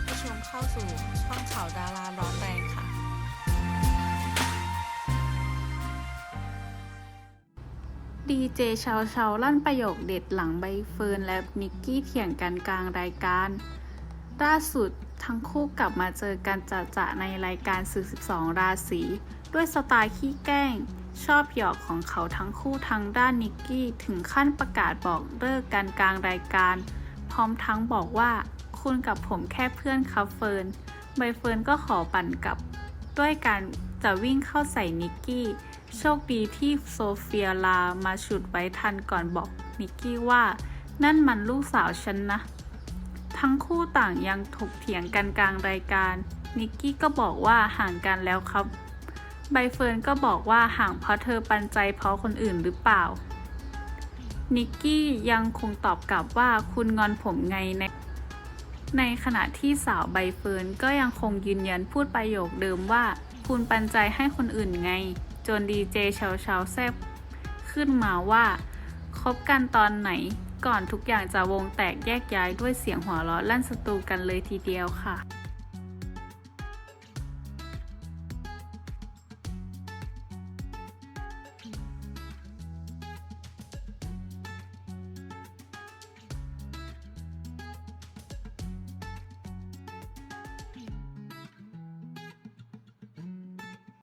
รับผู้ชมเข้าสู่ช่องข่าวดาราร้อนแรงค่ะ ดีเจชาวชาวลั่นประโยคเด็ดหลังใบเฟิร์นและนิกกี้เถียงกันกลางรายการ ล่าสุดทั้งคู่กลับมาเจอกันจะจะในรายการสื่อ12 ราศีด้วยสไตล์ขี้แกล้ง ชอบหยอกของเขาทั้งคู่ทางด้านนิกกี้ถึงขั้นประกาศบอกเลิกกันกลางรายการ พร้อมทั้งบอกว่า คุณกับผมแค่เพื่อนครับเฟิร์นใบเฟิร์นก็ขอปั่นกลับ ด้วยการจะวิ่งเข้าใส่นิกกี้ โชคดีที่โซเฟียลามาฉุดไว้ทันก่อนบอกนิกกี้ว่า นั่นมันลูกสาวฉันนะ ทั้งคู่ต่างยังถกเถียงกันกลางรายการ นิกกี้ก็บอกว่าห่างกันแล้วครับ ใบเฟิร์นก็บอกว่าห่างเพราะเธอปันใจเพราะคนอื่นหรือเปล่านิกกี้ยังคงตอบกลับว่าคุณงอนผมไงใน ในขณะที่สาวใบเฟิร์นก็ยังคงยืนยันพูดประโยคเดิมว่า คุณปันใจให้คนอื่นไง จนดีเจชาวชาวแซบขึ้นมาว่าคบกันตอนไหนก่อนทุกอย่างจะวงแตกแยกย้ายด้วยเสียงหัวเราะลั่นสตูกันเลยทีเดียวค่ะ